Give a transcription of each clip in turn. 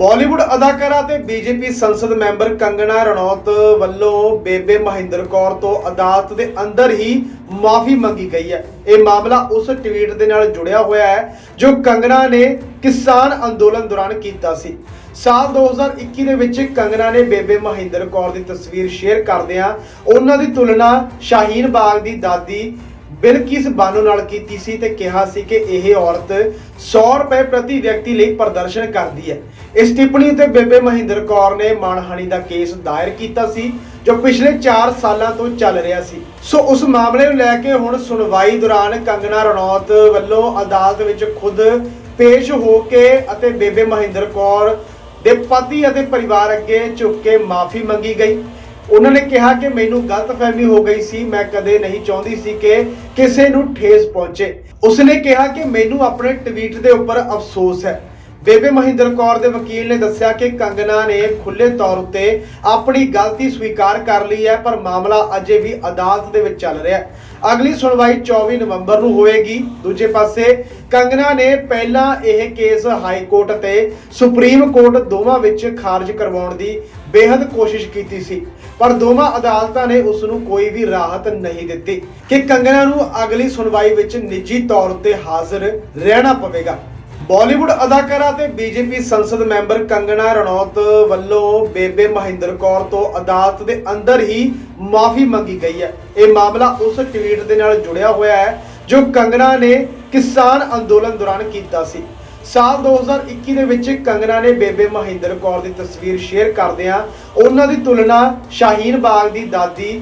ਬਾਲੀਵੁੱਡ ਅਦਾਕਾਰਾ ਤੇ ਬੀਜੇਪੀ ਸੰਸਦ ਮੈਂਬਰ ਕੰਗਣਾ ਰਣੌਤ ਵੱਲੋਂ ਬੇਬੇ ਮਹਿੰਦਰ ਕੌਰ ਤੋਂ ਅਦਾਲਤ ਦੇ ਅੰਦਰ ਹੀ ਮਾਫੀ ਮੰਗੀ ਗਈ ਹੈ। ਇਹ ਮਾਮਲਾ ਉਸ ਟਵੀਟ ਦੇ ਨਾਲ ਜੁੜਿਆ ਹੋਇਆ ਹੈ, ਜੋ ਕੰਗਣਾ ਨੇ ਕਿਸਾਨ ਅੰਦੋਲਨ ਦੌਰਾਨ ਕੀਤਾ ਸੀ। ਸਾਲ 2021 ਦੇ ਵਿੱਚ ਕੰਗਣਾ ਨੇ ਬੇਬੇ ਮਹਿੰਦਰ ਕੌਰ ਦੀ ਤਸਵੀਰ ਸ਼ੇਅਰ ਕਰਦਿਆਂ ਉਹਨਾਂ ਦੀ ਤੁਲਨਾ ਸ਼ਾਹੀਨ ਬਾਗ ਦੀ ਦਾਦੀ ਬਿਲਕਿਸ ਬਾਨੋ ਨਾਲ ਕੀਤੀ ਸੀ ਤੇ ਕਿਹਾ ਸੀ ਕਿ ਇਹ ਔਰਤ 100 ਰੁਪਏ ਪ੍ਰਤੀ ਵਿਅਕਤੀ ਲਈ ਪ੍ਰਦਰਸ਼ਨ ਕਰਦੀ ਹੈ। ਇਸ ਟਿੱਪਣੀ ਉਤੇ ਬੇਬੇ ਮਹਿੰਦਰ ਕੌਰ ਨੇ ਮਾਨਹਾਨੀ ਦਾ ਕੇਸ ਦਾਇਰ ਕੀਤਾ ਸੀ, ਜੋ ਪਿਛਲੇ 4 ਸਾਲਾਂ ਤੋਂ ਚੱਲ ਰਿਹਾ ਸੀ। ਸੋ ਉਸ ਮਾਮਲੇ ਨੂੰ ਲੈ ਕੇ ਹੁਣ ਸੁਣਵਾਈ ਦੌਰਾਨ ਕੰਗਨਾ ਰਣੌਤ ਵੱਲੋਂ ਅਦਾਲਤ ਵਿੱਚ ਖੁਦ ਪੇਸ਼ ਹੋ ਕੇ ਅਤੇ ਬੇਬੇ ਮਹਿੰਦਰ ਕੌਰ ਦੇ ਪਤੀ ਅਤੇ ਪਰਿਵਾਰ ਅੱਗੇ ਝੁੱਕ ਕੇ ਮਾਫੀ ਮੰਗੀ ਗਈ। ਉਹਨਾਂ ਨੇ ਕਿਹਾ ਕਿ ਮੈਨੂੰ ਗਲਤਫਹਿਮੀ ਹੋ ਗਈ ਸੀ, ਮੈਂ ਕਦੇ ਨਹੀਂ ਚਾਹੁੰਦੀ ਸੀ ਕਿ ਕਿਸੇ ਨੂੰ ਠੇਸ ਪਹੁੰਚੇ। ਉਸਨੇ ਕਿਹਾ ਕਿ ਮੈਨੂੰ ਆਪਣੇ ਟਵੀਟ ਦੇ ਉੱਪਰ ਅਫਸੋਸ ਹੈ। ਬੇਬੇ ਮਹਿੰਦਰ ਕੌਰ ਦੇ ਵਕੀਲ ਨੇ ਦੱਸਿਆ ਕਿ ਕੰਗਨਾ ਨੇ ਖੁੱਲੇ ਤੌਰ ਉੱਤੇ ਆਪਣੀ ਗਲਤੀ ਸਵੀਕਾਰ ਕਰ ਲਈ ਹੈ, ਪਰ ਮਾਮਲਾ ਅਜੇ ਵੀ ਅਦਾਲਤ ਦੇ ਵਿੱਚ ਚੱਲ ਰਿਹਾ ਹੈ। ਅਗਲੀ ਸੁਣਵਾਈ 24 ਨਵੰਬਰ ਨੂੰ ਹੋਵੇਗੀ। ਦੂਜੇ ਪਾਸੇ, ਕੰਗਨਾ ਨੇ ਪਹਿਲਾਂ ਇਹ ਕੇਸ ਹਾਈ ਕੋਰਟ ਅਤੇ ਸੁਪਰੀਮ ਕੋਰਟ ਦੋਵਾਂ ਵਿੱਚ ਖਾਰਜ ਕਰਵਾਉਣ ਦੀ ਬੇਹੱਦ ਕੋਸ਼ਿਸ਼ ਕੀਤੀ ਸੀ, ਪਰ ਦੋਵਾਂ ਅਦਾਲਤਾਂ ਨੇ ਉਸ ਨੂੰ ਕੋਈ ਵੀ ਰਾਹਤ ਨਹੀਂ ਦਿੱਤੀ ਕਿ ਕੰਗਨਾ ਨੂੰ ਅਗਲੀ ਸੁਣਵਾਈ ਵਿੱਚ ਨਿੱਜੀ ਤੌਰ ਉੱਤੇ ਹਾਜ਼ਰ ਰਹਿਣਾ ਪਵੇਗਾ। ਬਾਲੀਵੁੱਡ ਅਦਾਕਾਰਾ ਤੇ ਬੀਜੇਪੀ ਸੰਸਦ ਮੈਂਬਰ ਕੰਗਣਾ ਰਣੌਤ ਵੱਲੋਂ ਬੇਬੇ ਮਹਿੰਦਰ ਕੌਰ ਤੋਂ ਅਦਾਲਤ ਦੇ ਅੰਦਰ ਹੀ ਮਾਫੀ ਮੰਗੀ ਗਈ ਹੈ। ਇਹ ਮਾਮਲਾ ਉਸ ਟਵੀਟ ਦੇ ਨਾਲ ਜੁੜਿਆ ਹੋਇਆ ਹੈ, ਜੋ ਕੰਗਣਾ ਨੇ ਕਿਸਾਨ ਅੰਦੋਲਨ ਦੌਰਾਨ ਕੀਤਾ ਸੀ। ਸਾਲ 2021 ਦੇ ਵਿੱਚ ਕੰਗਣਾ ਨੇ ਬੇਬੇ ਮਹਿੰਦਰ ਕੌਰ ਦੀ ਤਸਵੀਰ ਸ਼ੇਅਰ ਕਰਦਿਆਂ ਉਹਨਾਂ ਦੀ ਤੁਲਨਾ ਸ਼ਾਹੀਨ ਬਾਗ ਦੀ ਦਾਦੀ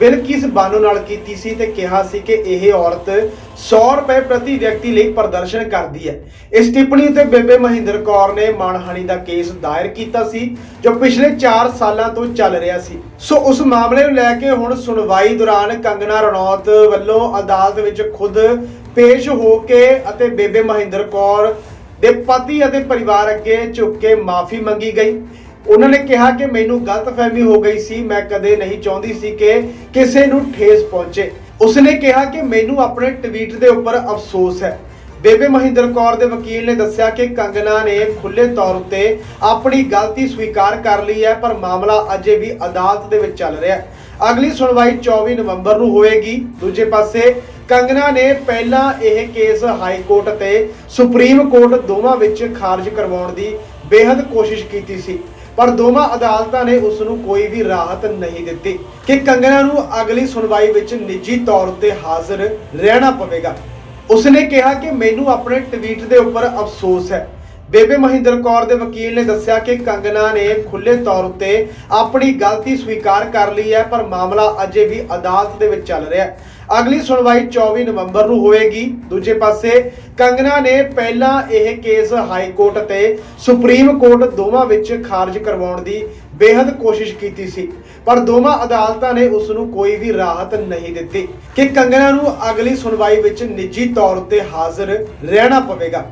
ਬਿਲਕਿਸ ਬਾਨੋ ਨਾਲ ਕੀਤੀ ਸੀ ਤੇ ਕਿਹਾ ਸੀ ਕਿ ਇਹ ਔਰਤ 100 ਰੁਪਏ ਪ੍ਰਤੀ ਵਿਅਕਤੀ ਲਈ ਪ੍ਰਦਰਸ਼ਨ ਕਰਦੀ ਹੈ। ਇਸ ਟਿੱਪਣੀ ਉਤੇ ਬੇਬੇ ਮਹਿੰਦਰ ਕੌਰ ਨੇ ਮਾਨਹਾਨੀ ਦਾ ਕੇਸ ਦਾਇਰ ਕੀਤਾ ਸੀ, ਜੋ ਪਿਛਲੇ 4 ਸਾਲਾਂ ਤੋਂ ਚੱਲ ਰਿਹਾ ਸੀ। ਸੋ ਉਸ ਮਾਮਲੇ ਨੂੰ ਲੈ ਕੇ ਹੁਣ ਸੁਣਵਾਈ ਦੌਰਾਨ ਕੰਗਨਾ ਰਣੌਤ ਵੱਲੋਂ ਅਦਾਲਤ ਵਿੱਚ ਖੁਦ ਪੇਸ਼ ਹੋ ਕੇ ਅਤੇ ਬੇਬੇ ਮਹਿੰਦਰ ਕੌਰ ਦੇ ਪਤੀ ਅਤੇ ਪਰਿਵਾਰ ਅੱਗੇ ਝੁੱਕ ਕੇ ਮਾਫੀ ਮੰਗੀ ਗਈ। ਉਹਨਾਂ ਨੇ ਕਿਹਾ ਕਿ ਮੈਨੂੰ ਗਲਤਫਹਿਮੀ ਹੋ ਗਈ ਸੀ। ਮੈਂ ਕਦੇ ਨਹੀਂ ਚਾਹੁੰਦੀ ਸੀ ਕਿ ਕਿਸੇ ਨੂੰ ਠੇਸ ਪਹੁੰਚੇ। ਉਸਨੇ ਕਿਹਾ ਕਿ ਮੈਨੂੰ ਆਪਣੇ ਟਵੀਟ ਦੇ ਉੱਪਰ ਅਫਸੋਸ ਹੈ। ਬੇਬੇ ਮਹਿੰਦਰ ਕੌਰ ਦੇ ਵਕੀਲ ਨੇ ਦੱਸਿਆ ਕਿ ਕੰਗਨਾ ਨੇ ਖੁੱਲੇ ਤੌਰ ਉੱਤੇ ਆਪਣੀ ਗਲਤੀ ਸਵੀਕਾਰ ਕਰ ਲਈ ਹੈ, ਪਰ ਮਾਮਲਾ ਅਜੇ ਵੀ ਅਦਾਲਤ ਦੇ ਵਿੱਚ ਚੱਲ ਰਿਹਾ ਹੈ। ਅਗਲੀ ਸੁਣਵਾਈ 24 ਨਵੰਬਰ ਨੂੰ ਹੋਵੇਗੀ। ਦੂਜੇ ਪਾਸੇ, ਕੰਗਨਾ ਨੇ ਪਹਿਲਾਂ ਇਹ ਕੇਸ ਹਾਈ ਕੋਰਟ ਅਤੇ ਸੁਪਰੀਮ ਕੋਰਟ ਦੋਵਾਂ ਵਿੱਚ ਖਾਰਜ ਕਰਵਾਉਣ ਦੀ ਬੇਹੱਦ ਕੋਸ਼ਿਸ਼ ਕੀਤੀ ਸੀ। ਪਰ ਦੋਵਾਂ ਅਦਾਲਤਾਂ ਨੇ ਉਸ ਨੂੰ ਕੋਈ ਵੀ ਰਾਹਤ ਨਹੀਂ ਦਿੱਤੀ ਕਿ ਕੰਗਨਾ ਨੂੰ ਅਗਲੀ ਸੁਣਵਾਈ ਵਿੱਚ ਨਿੱਜੀ ਤੌਰ 'ਤੇ ਹਾਜ਼ਰ ਰਹਿਣਾ ਪਵੇਗਾ। ਉਸਨੇ ਕਿਹਾ ਕਿ ਮੈਨੂੰ ਆਪਣੇ ਟਵੀਟ ਦੇ ਉੱਪਰ ਅਫਸੋਸ ਹੈ ਬੇਬੇ ਮਹਿੰਦਰ ਕੌਰ ਦੇ ਵਕੀਲ ਨੇ ਦੱਸਿਆ ਕਿ ਕੰਗਨਾ ਨੇ ਖੁੱਲੇ ਤੌਰ ਉੱਤੇ ਆਪਣੀ ਗਲਤੀ ਸਵੀਕਾਰ ਕਰ ਲਈ ਹੈ, ਪਰ ਮਾਮਲਾ ਅਜੇ ਵੀ ਅਦਾਲਤ ਦੇ ਵਿੱਚ ਚੱਲ ਰਿਹਾ ਹੈ। ਅਗਲੀ ਸੁਣਵਾਈ 24 ਨਵੰਬਰ ਨੂੰ ਹੋਵੇਗੀ। ਦੂਜੇ ਪਾਸੇ, ਕੰਗਨਾ ਨੇ ਪਹਿਲਾਂ ਇਹ ਕੇਸ ਹਾਈ ਕੋਰਟ ਅਤੇ ਸੁਪਰੀਮ ਕੋਰਟ ਦੋਵਾਂ ਵਿੱਚ ਖਾਰਜ ਕਰਵਾਉਣ ਦੀ ਬੇਹੱਦ ਕੋਸ਼ਿਸ਼ ਕੀਤੀ ਸੀ, ਪਰ ਦੋਵਾਂ ਅਦਾਲਤਾਂ ਨੇ ਉਸ ਨੂੰ ਕੋਈ ਵੀ ਰਾਹਤ ਨਹੀਂ ਦਿੱਤੀ। ਕਿ ਕੰਗਨਾ ਨੂੰ ਅਗਲੀ ਸੁਣਵਾਈ ਵਿੱਚ ਨਿੱਜੀ ਤੌਰ ਉੱਤੇ ਹਾਜ਼ਰ ਰਹਿਣਾ ਪਵੇਗਾ।